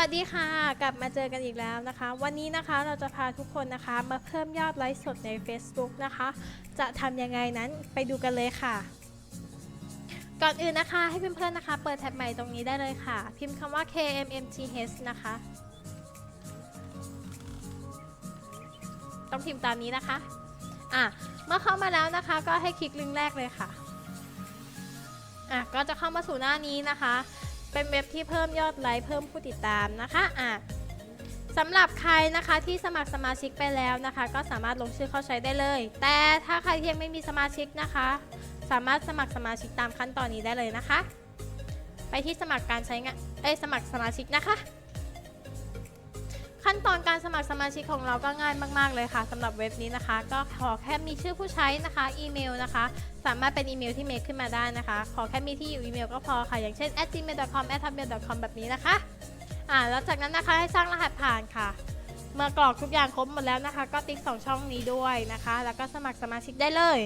วัสดีค่ะ กลับมาเจอกันอีกแล้วนะคะ วันนี้นะคะเราจะพาทุกคนนะคะ มาเพิ่มยอดไลค์สดใน Facebook นะคะ จะทำยังไงนั้นไปดูกันเลยค่ะ ก่อนอื่นนะคะให้เพื่อนๆนะคะ เปิดแท็บใหม่ตรงนี้ได้เลยค่ะ พิมพ์คำว่า KMMTH นะคะ ต้องพิมพ์ตามนี้นะคะอะเมื่อเข้ามาแล้วนะคะ ก็ให้คลิกลิงก์แรกเลยค่ะอะก็จะเข้ามาสู่หน้านี้นะคะ เป็นเว็บที่เพิ่มยอดไลค์เพิ่มผู้ติดตามนะคะอะสำหรับใครนะคะที่สมัครสมาชิกไปแล้วนะคะ ก็สามารถลงชื่อเข้าใช้ได้เลย แต่ถ้าใครยังไม่มีสมาชิกนะคะ สามารถสมัครสมาชิกตามขั้นตอนนี้ได้เลยนะคะ ไปที่สมัครการใช้งานเอ้ยสมัครสมาชิกนะคะ ขั้นตอนการสมัครสมาชิกของเราก็ง่ายมากๆเลยค่ะสำหรับเว็บนี้นะคะ ก็ขอแค่มีชื่อผู้ใช้นะคะอีเมลนะคะ สามารถเป็นอีเมลที่เมคขึ้นมาได้นะคะ ขอแค่มีที่อยู่อีเมลก็พอค่ะ อย่างเช่น gmail.com @hotmail.com แบบนี้นะคะอ่าแล้วจากนั้นนะคะให้สร้างรหัสผ่านค่ะ เมื่อกรอกทุกอย่างครบหมดแล้วนะคะ ก็ติ๊กสองช่องนี้ด้วยนะคะ แล้วก็สมัครสมาชิกได้เลย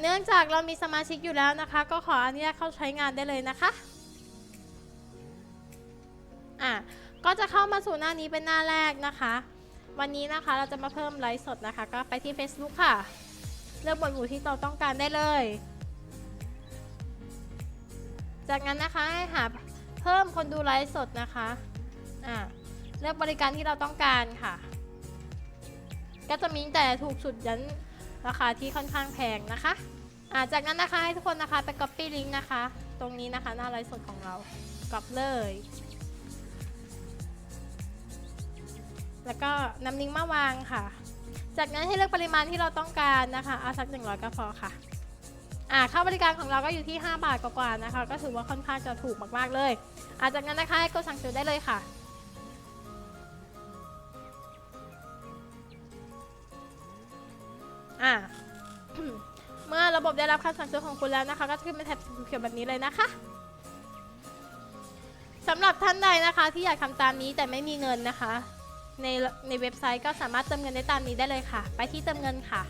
เนื่องจากเรามีสมาชิกอยู่แล้วนะคะ ก็ขออนุญาตเข้าใช้งานได้เลยนะคะ อะก็จะเข้ามาสู่หน้านี้เป็นหน้าแรกนะคะ วันนี้นะคะเราจะมาเพิ่มไลฟ์สดนะคะ ก็ไปที่ Facebook ค่ะ เลือกบทหมู่ที่เราต้องการได้เลย จากนั้นนะคะให้หาเพิ่มคนดูไลฟ์สดนะคะอะเลือกบริการที่เราต้องการค่ะ ก็จะมีแต่ถูกสุดยันราคาที่ค่อนข้างแพงนะคะอะจากนั้นนะคะให้ทุกคนนะคะไป copy link นะคะ ตรงนี้นะคะหน้าไลฟ์สดของเรา กรอบเลย แล้วก็นำลิงมาวางค่ะ จากนั้นให้เลือกปริมาณที่เราต้องการนะคะ เอาสัก 100 ก็พอค่ะอ่าค่าบริการของเราก็อยู่ที่ 5 บาทกว่าๆนะคะ ก็ถือว่าค่อนข้างจะถูกมากๆเลยอ่าจากนั้นนะคะให้กดสั่งซื้อได้เลยค่ะอ่าเมื่อระบบได้รับคำสั่งซื้อของคุณแล้วนะคะ ก็จะขึ้นเป็นแถบสีเขียวแบบนี้เลยนะคะสำหรับท่านใดนะคะที่อยากทำตามนี้แต่ไม่มีเงินนะคะ ในในเว็บไซต์ก็สามารถเติมเงินได้ตามนี้ได้เลยค่ะ ไปที่เติมเงินค่ะ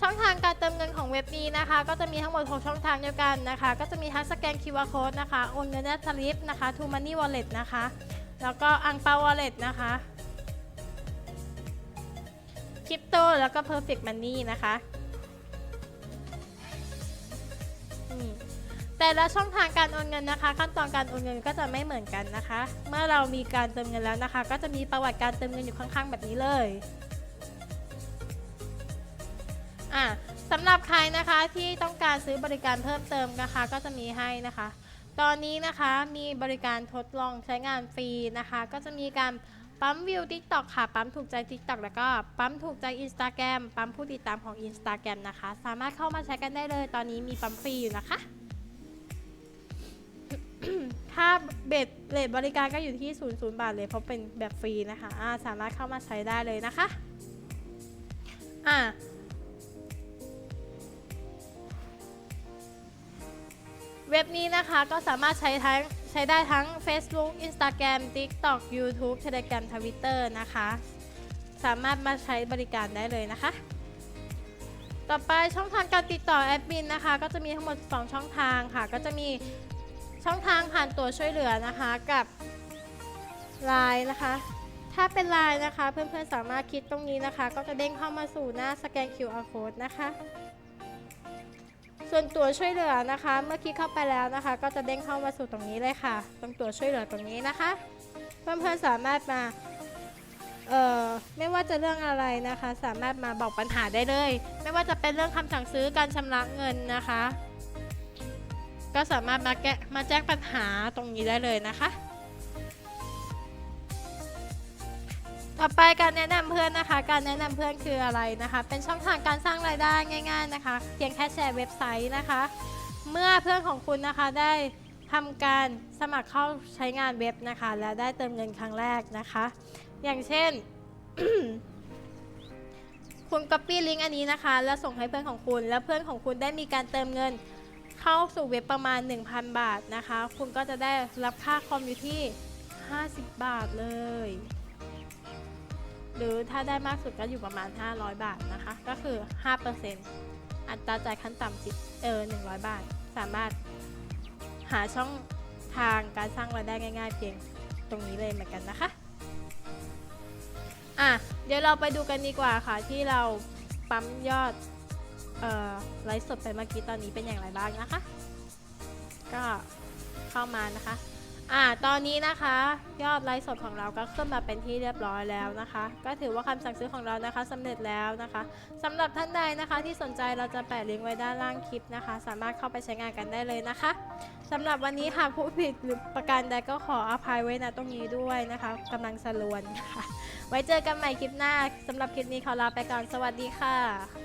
ช่องทางการเติมเงินของเว็บนี้นะคะ ก็จะมีทั้งหมด 6 ช่องทางเดียวกันนะคะ ก็จะมีทั้งสแกน QR Code นะคะ โอนเงินได้สลิปนะคะ To Money Wallet นะคะ แล้วก็อังเปา Wallet นะคะคริปโตแล้วก็ Perfect Money นะคะนี่ แต่ละช่องทางการโอนเงินนะคะ ขั้นตอนการโอนเงินก็จะไม่เหมือนกันนะคะ เมื่อเรามีการเติมเงินแล้วนะคะ ก็จะมีประวัติการเติมเงินอยู่ข้างๆ แบบนี้เลยอะสำหรับใครนะคะที่ต้องการซื้อบริการเพิ่มเติมนะคะ ก็จะมีให้นะคะ ตอนนี้นะคะมีบริการทดลองใช้งานฟรีนะคะ ก็จะมีการปั๊มวิว TikTok ค่ะ ปั๊มถูกใจ TikTok แล้วก็ปั๊มถูกใจ Instagram ปั๊มผู้ติดตามของ Instagram นะคะ สามารถเข้ามาใช้กันได้เลย ตอนนี้มีปั๊มฟรีอยู่นะคะ ค่าเบ็ดเลทบริการก็อยู่ที่ 0 0 บาทเลย เพราะเป็นแบบฟรีนะคะอ่าสามารถเข้ามาใช้ได้เลยนะคะอ่าเว็บนี้นะคะก็สามารถใช้ทั้งใช้ได้ทั้ง Facebook Instagram TikTok YouTube Telegram Twitter นะคะ สามารถมาใช้บริการได้เลยนะคะ ต่อไปช่องทางการติดต่อแอดมินนะคะ ก็จะมีทั้งหมด 2 ช่องทางค่ะ ก็จะมี ช่องทางผ่านตัวช่วยเหลือนะคะกับ Line นะคะ ถ้าเป็น Line นะคะ เพื่อนๆสามารถคลิกตรงนี้นะคะ ก็จะเด้งเข้ามาสู่หน้าสแกน QR code นะคะ ส่วนตัวช่วยเหลือนะคะ เมื่อคลิกเข้าไปแล้วนะคะ ก็จะเด้งเข้ามาสู่ตรงนี้เลยค่ะ ตรงตัวช่วยเหลือตรงนี้นะคะ เพื่อนๆสามารถมาเอ่อไม่ว่าจะเรื่องอะไรนะคะ สามารถมาบอกปัญหาได้เลย ไม่ว่าจะเป็นเรื่องคำสั่งซื้อการชำระเงินนะคะ ก็สามารถมาแก้มาแจ้งปัญหาตรงนี้ได้เลยนะคะ ต่อไปการแนะนำเพื่อนนะคะ การแนะนำเพื่อนคืออะไรนะคะ เป็นช่องทางการสร้างรายได้ง่าย ๆนะคะ เพียงแค่แชร์เว็บไซต์นะคะ เมื่อเพื่อนของคุณนะคะได้ทำการสมัครเข้าใช้งานเว็บนะคะ และได้เติมเงินครั้งแรกนะคะ อย่างเช่น คุณ copy ลิงก์อันนี้นะคะ แล้วส่งให้เพื่อนของคุณ แล้วเพื่อนของคุณได้มีการเติมเงิน เข้าสู่เว็บประมาณ 1,000 บาทนะคะ คุณก็จะได้รับค่าคอมอยู่ที่ 50 บาทเลย หรือถ้าได้มากสุดก็อยู่ประมาณ 500 บาทนะคะ ก็คือ 5%อัตราจ่ายขั้นต่ำ10เออ100 บาท สามารถหาช่องทางการสร้างรายได้ง่าย ๆ เพียงตรงนี้เลยเหมือนกันนะคะ อะ เดี๋ยวเราไปดูกันดีกว่าค่ะที่เราปั๊มยอด เอ่อไลฟ์สดไปเมื่อกี้ตอนนี้เป็นอย่างไรบ้างนะคะ ก็เข้ามานะคะ อ่าตอนนี้นะคะ ยอดไลฟ์สดของเราก็ขึ้นมาเป็นที่เรียบร้อยแล้วนะคะ ก็ถือว่าคำสั่งซื้อของเรานะคะสำเร็จแล้วนะคะสำหรับท่านใดนะคะที่สนใจเราจะแปะลิงก์ไว้ด้านล่างคลิปนะคะ สามารถเข้าไปใช้งานกันได้เลยนะคะสำหรับวันนี้หากผู้ผิดหรือประการใดก็ขออภัยไว้ณตรงนี้ด้วยนะคะกำลังสลวนค่ะไว้เจอกันใหม่คลิปหน้าสำหรับคลิปนี้ขอลาไปก่อนสวัสดีค่ะ